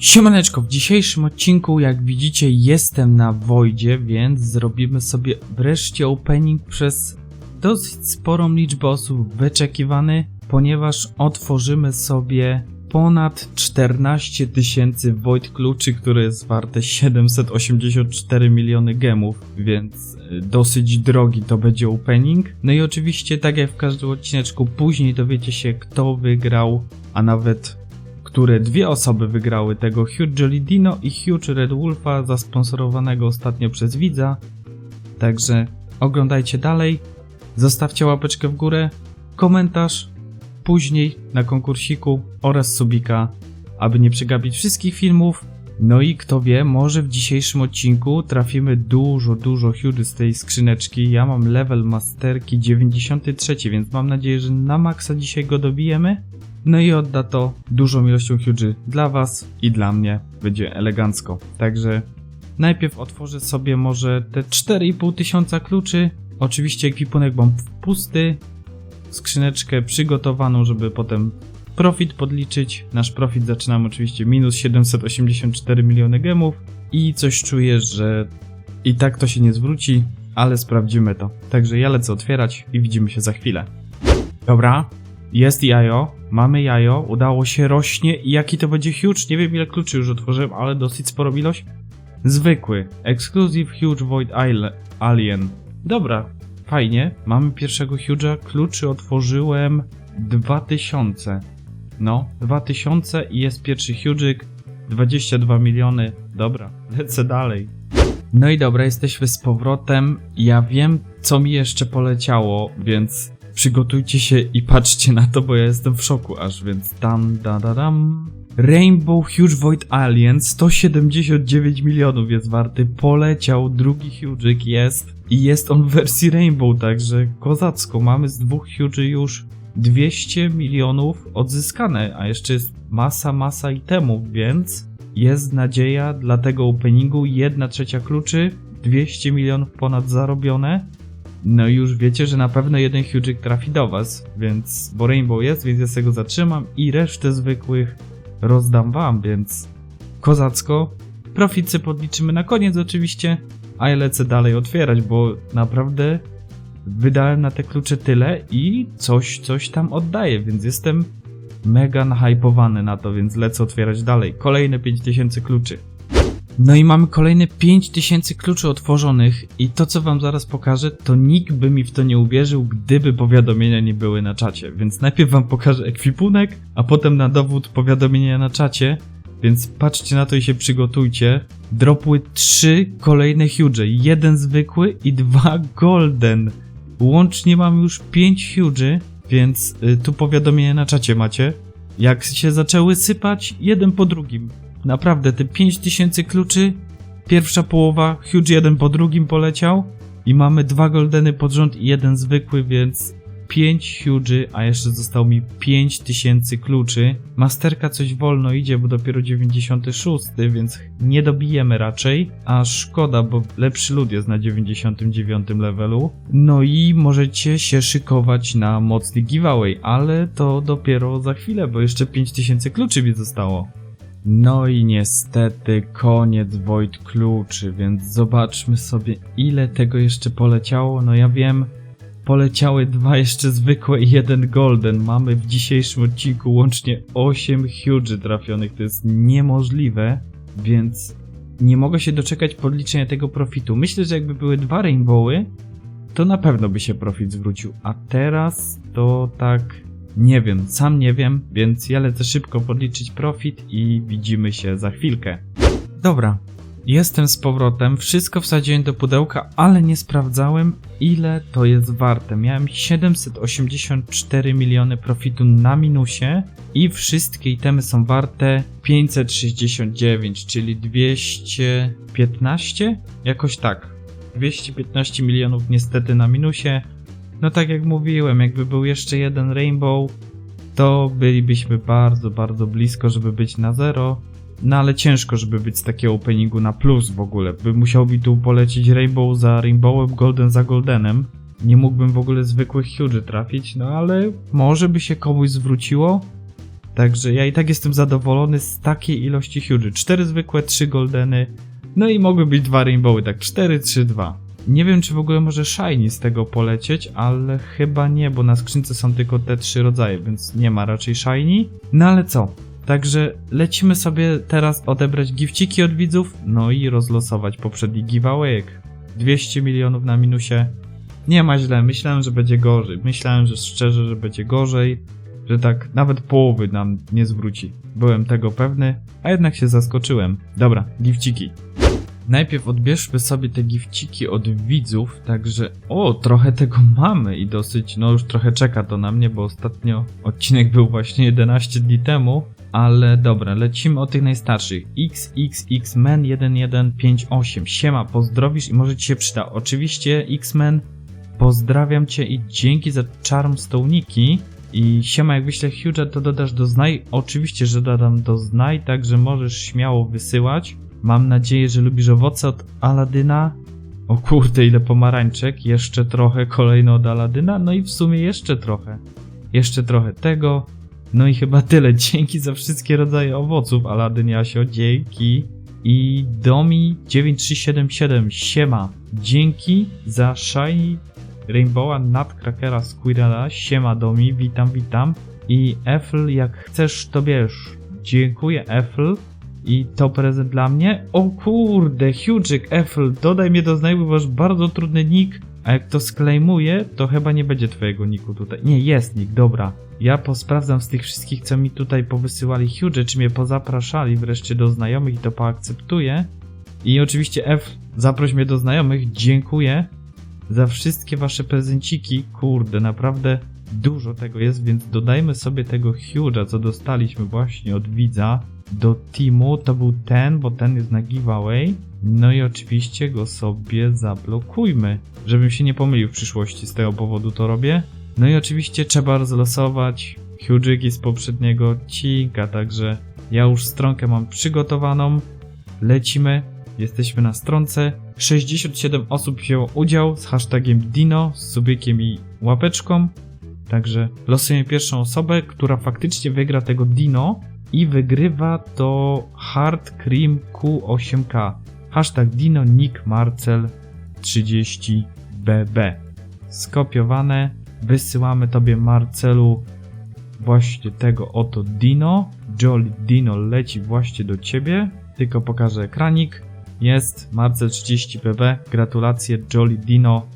Siemaneczko, w dzisiejszym odcinku, jak widzicie, jestem na Wojdzie, więc zrobimy sobie wreszcie opening przez dosyć sporą liczbę osób wyczekiwany, ponieważ otworzymy sobie ponad 14 tysięcy Void kluczy, które jest warte 784 miliony gemów, więc y, dosyć drogi to będzie opening. No i oczywiście, tak jak w każdym odcineczku, później dowiecie się, kto wygrał, a nawet które dwie osoby wygrały tego Huge Jolly Dino i Huge Red Wolfa, zasponsorowanego ostatnio przez widza. Także oglądajcie dalej, zostawcie łapeczkę w górę, komentarz, później na konkursiku oraz subika, aby nie przegapić wszystkich filmów. No i kto wie, może w dzisiejszym odcinku trafimy dużo, dużo huge z tej skrzyneczki. Ja mam level masterki 93, więc mam nadzieję, że na maksa dzisiaj go dobijemy. No i odda to dużą ilością huge dla was i dla mnie. Będzie elegancko. Także najpierw otworzę sobie może te 4,5 tysiąca kluczy. Oczywiście ekwipunek mam pusty. Skrzyneczkę przygotowaną, żeby potem profit podliczyć. Nasz profit zaczynamy oczywiście minus 784 miliony gemów. I coś czuję, że i tak to się nie zwróci, ale sprawdzimy to. Także ja lecę otwierać i widzimy się za chwilę. Dobra, jest jajo, mamy jajo, udało się, rośnie i jaki to będzie huge, nie wiem ile kluczy już otworzyłem, ale dosyć sporą ilość. Zwykły, exclusive huge void alien. Dobra, fajnie, mamy pierwszego huge'a, kluczy otworzyłem 2000. No, 2000 i jest pierwszy huge'ik, 22 miliony, dobra, lecę dalej. No i dobra, jesteśmy z powrotem. Ja wiem, co mi jeszcze poleciało, więc przygotujcie się i patrzcie na to, bo ja jestem w szoku aż, więc dam, da, da, dam. Rainbow Huge Void Alien 179 milionów jest warty, poleciał, drugi Huge'ik jest. I jest on w wersji Rainbow, także kozacko, mamy z dwóch Huge'y już 200 milionów odzyskane, a jeszcze jest masa, masa itemów, więc jest nadzieja dla tego openingu, jedna trzecia kluczy, 200 milionów ponad zarobione, no już wiecie, że na pewno jeden Huge'ik trafi do was, więc, bo Rainbow jest, więc ja sobie go zatrzymam i resztę zwykłych rozdam wam, więc kozacko. Proficy podliczymy na koniec oczywiście, a ja lecę dalej otwierać, bo naprawdę wydałem na te klucze tyle i coś, coś tam oddaję, więc jestem mega nahypowany na to, więc lecę otwierać dalej. Kolejne 5000 kluczy. No i mamy kolejne 5000 kluczy otworzonych i to co wam zaraz pokażę, to nikt by mi w to nie uwierzył, gdyby powiadomienia nie były na czacie. Więc najpierw wam pokażę ekwipunek, a potem na dowód powiadomienia na czacie. Więc patrzcie na to i się przygotujcie. Dropły trzy kolejne huge, jeden zwykły i dwa golden. Łącznie mam już 5 huge, więc y, tu powiadomienie na czacie macie. Jak się zaczęły sypać, jeden po drugim. Naprawdę, te 5000 kluczy, pierwsza połowa, huge jeden po drugim poleciał i mamy dwa goldeny pod rząd i jeden zwykły, więc 5 huge, a jeszcze zostało mi 5000 kluczy. Masterka coś wolno idzie, bo dopiero 96, więc nie dobijemy raczej, a szkoda, bo lepszy lud jest na 99 levelu. No i możecie się szykować na mocny giveaway, ale to dopiero za chwilę, bo jeszcze 5000 kluczy mi zostało. No i niestety koniec Void kluczy, więc zobaczmy sobie ile tego jeszcze poleciało. No ja wiem, poleciały dwa jeszcze zwykłe i jeden golden. Mamy w dzisiejszym odcinku łącznie 8 huge trafionych, to jest niemożliwe, więc nie mogę się doczekać podliczenia tego profitu. Myślę, że jakby były dwa rainbowy, to na pewno by się profit zwrócił, a teraz to tak nie wiem, sam nie wiem, więc ja lecę szybko podliczyć profit i widzimy się za chwilkę. Dobra, jestem z powrotem, wszystko wsadziłem do pudełka, ale nie sprawdzałem ile to jest warte. Miałem 784 miliony profitu na minusie i wszystkie itemy są warte 569, czyli 215? Jakoś tak. 215 milionów niestety na minusie, no tak jak mówiłem, jakby był jeszcze jeden Rainbow, to bylibyśmy bardzo, bardzo blisko, żeby być na zero. No ale ciężko, żeby być z takiego openingu na plus w ogóle. By musiał mi tu polecieć Rainbow za Rainbowem, Golden za Goldenem. Nie mógłbym w ogóle zwykłych huge trafić, no ale może by się komuś zwróciło. Także ja i tak jestem zadowolony z takiej ilości huge. Cztery zwykłe, trzy goldeny, no i mogły być dwa rainbowy, tak 4, 3, 2. Nie wiem, czy w ogóle może shiny z tego polecieć, ale chyba nie, bo na skrzynce są tylko te trzy rodzaje, więc nie ma raczej shiny. No ale co? Także lecimy sobie teraz odebrać gifciki od widzów, no i rozlosować poprzedni giveawayek. 200 milionów na minusie. Nie ma źle, myślałem, że będzie gorzej. Myślałem, że szczerze, że będzie gorzej, że tak nawet połowy nam nie zwróci. Byłem tego pewny, a jednak się zaskoczyłem. Dobra, gifciki. Najpierw odbierzmy sobie te gifciki od widzów, także o, trochę tego mamy i dosyć, no już trochę czeka to na mnie, bo ostatnio odcinek był właśnie 11 dni temu, ale dobra, lecimy od tych najstarszych. XXXmen1158. Siema, pozdrowisz i może ci się przyda. Oczywiście X-Men, pozdrawiam cię i dzięki za charm stołniki. I siema, jak wyślę Huge'a, to dodasz do znaj. Oczywiście, że dodam do znaj, także możesz śmiało wysyłać. Mam nadzieję, że lubisz owoce od Aladyna. O kurde, ile pomarańczek. Jeszcze trochę kolejno od Aladyna. No i w sumie jeszcze trochę. Jeszcze trochę tego. No i chyba tyle. Dzięki za wszystkie rodzaje owoców, Aladyn Jasio. Dzięki. I Domi 9377. Siema. Dzięki za Shiny Rainbowa Nutcrackera Squirrela. Siema Domi. Witam, witam. I Efl, jak chcesz, to bierz. Dziękuję Efl. I to prezent dla mnie? O kurde, Hughik, Eiffel, dodaj mnie do znajomych, masz bardzo trudny nick. A jak to sklejmuję, to chyba nie będzie twojego niku tutaj. Nie, jest nick, dobra. Ja posprawdzam z tych wszystkich, co mi tutaj powysyłali Huge, czy mnie pozapraszali wreszcie do znajomych i to poakceptuję. I oczywiście F, zaproś mnie do znajomych, dziękuję za wszystkie wasze prezenciki. Kurde, naprawdę dużo tego jest, więc dodajmy sobie tego Huge'a, co dostaliśmy właśnie od widza do teamu to był ten, bo ten jest na giveaway. No i oczywiście go sobie zablokujmy, żebym się nie pomylił w przyszłości, z tego powodu to robię. No i oczywiście trzeba rozlosować huge'iki z poprzedniego odcinka, także ja już stronkę mam przygotowaną. Lecimy, jesteśmy na stronce. 67 osób wzięło udział z hashtagiem Dino, z subikiem i łapeczką. Także losujemy pierwszą osobę, która faktycznie wygra tego Dino i wygrywa to Hard Cream Q8K. Hashtag Dino Nick Marcel 30BB. Skopiowane. Wysyłamy tobie Marcelu właśnie tego oto Dino. Jolly Dino leci właśnie do ciebie. Tylko pokażę ekranik. Jest Marcel 30BB. Gratulacje Jolly Dino.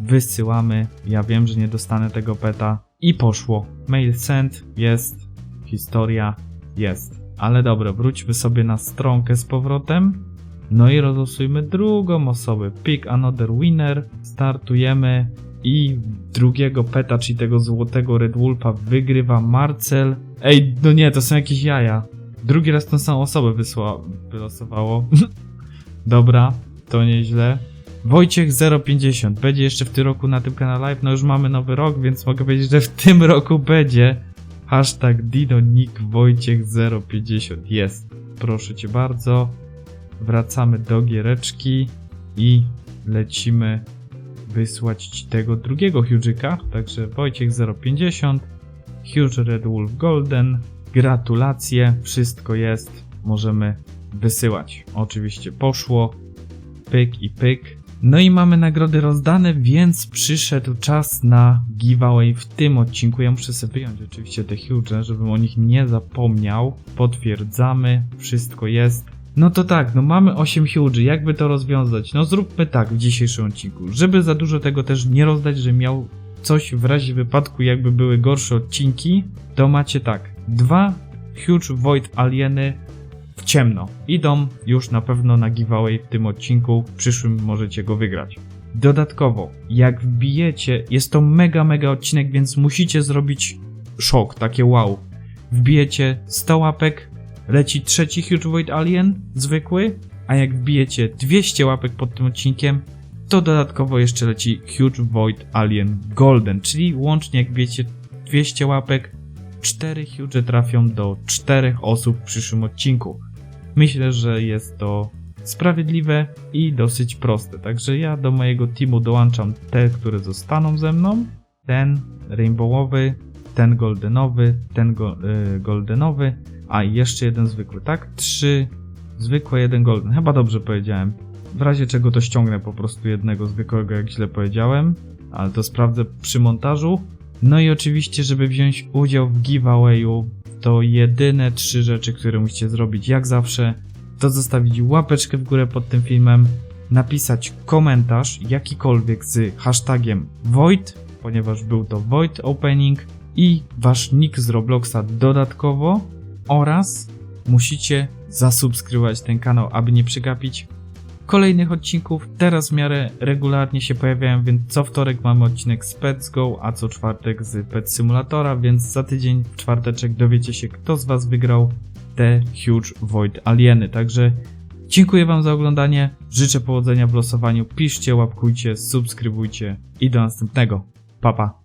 Wysyłamy. Ja wiem, że nie dostanę tego peta. I poszło. Mail send. Jest. Historia jest. Ale dobra, wróćmy sobie na stronkę z powrotem. No i rozlosujmy drugą osobę. Pick another winner. Startujemy. I drugiego peta, czyli tego złotego Red Wolfa wygrywa Marcel. Ej, no nie, to są jakieś jaja. Drugi raz tą samą osobę wysła, wylosowało. Dobra, to nieźle. Wojciech 050 będzie jeszcze w tym roku na tym kanale live. No już mamy nowy rok, więc mogę powiedzieć, że w tym roku będzie. Hashtag Dino Nick Wojciech 050 jest. Proszę cię bardzo. Wracamy do giereczki i lecimy wysłać ci tego drugiego Huge'ika. Także Wojciech 050, Huge Red Wolf Golden. Gratulacje, wszystko jest. Możemy wysyłać. Oczywiście poszło. Pyk i pyk. No i mamy nagrody rozdane, więc przyszedł czas na giveaway w tym odcinku. Ja muszę sobie wyjąć oczywiście te huge, żebym o nich nie zapomniał. Potwierdzamy, wszystko jest. No to tak, no mamy 8 huge, jakby to rozwiązać? No zróbmy tak w dzisiejszym odcinku, żeby za dużo tego też nie rozdać, że miał coś w razie wypadku, jakby były gorsze odcinki, to macie tak, dwa huge void alieny ciemno. Idą już na pewno na giveaway w tym odcinku, w przyszłym możecie go wygrać. Dodatkowo, jak wbijecie, jest to mega, mega odcinek, więc musicie zrobić szok, takie wow. Wbijecie 100 łapek, leci trzeci Huge Void Alien, zwykły, a jak wbijecie 200 łapek pod tym odcinkiem, to dodatkowo jeszcze leci Huge Void Alien Golden, czyli łącznie jak wbijecie 200 łapek, 4 huge trafią do 4 osób w przyszłym odcinku. Myślę, że jest to sprawiedliwe i dosyć proste. Także ja do mojego teamu dołączam te, które zostaną ze mną. Ten rainbowowy ten goldenowy, ten go, y, goldenowy, a jeszcze jeden zwykły, tak? Trzy zwykłe, jeden golden. Chyba dobrze powiedziałem. W razie czego to ściągnę po prostu jednego zwykłego, jak źle powiedziałem, ale to sprawdzę przy montażu. No i oczywiście, żeby wziąć udział w giveawayu, to jedyne trzy rzeczy, które musicie zrobić. Jak zawsze, to zostawić łapeczkę w górę pod tym filmem, napisać komentarz jakikolwiek z hashtagiem Void, ponieważ był to Void Opening i wasz nick z Robloxa dodatkowo oraz musicie zasubskrybować ten kanał, aby nie przegapić kolejnych odcinków. Teraz w miarę regularnie się pojawiają, więc co wtorek mamy odcinek z Pets Go, a co czwartek z Pet Simulatora, więc za tydzień w czwarteczek dowiecie się, kto z was wygrał te Huge Void Alieny. Także dziękuję wam za oglądanie, życzę powodzenia w losowaniu, piszcie, łapkujcie, subskrybujcie i do następnego. Pa pa!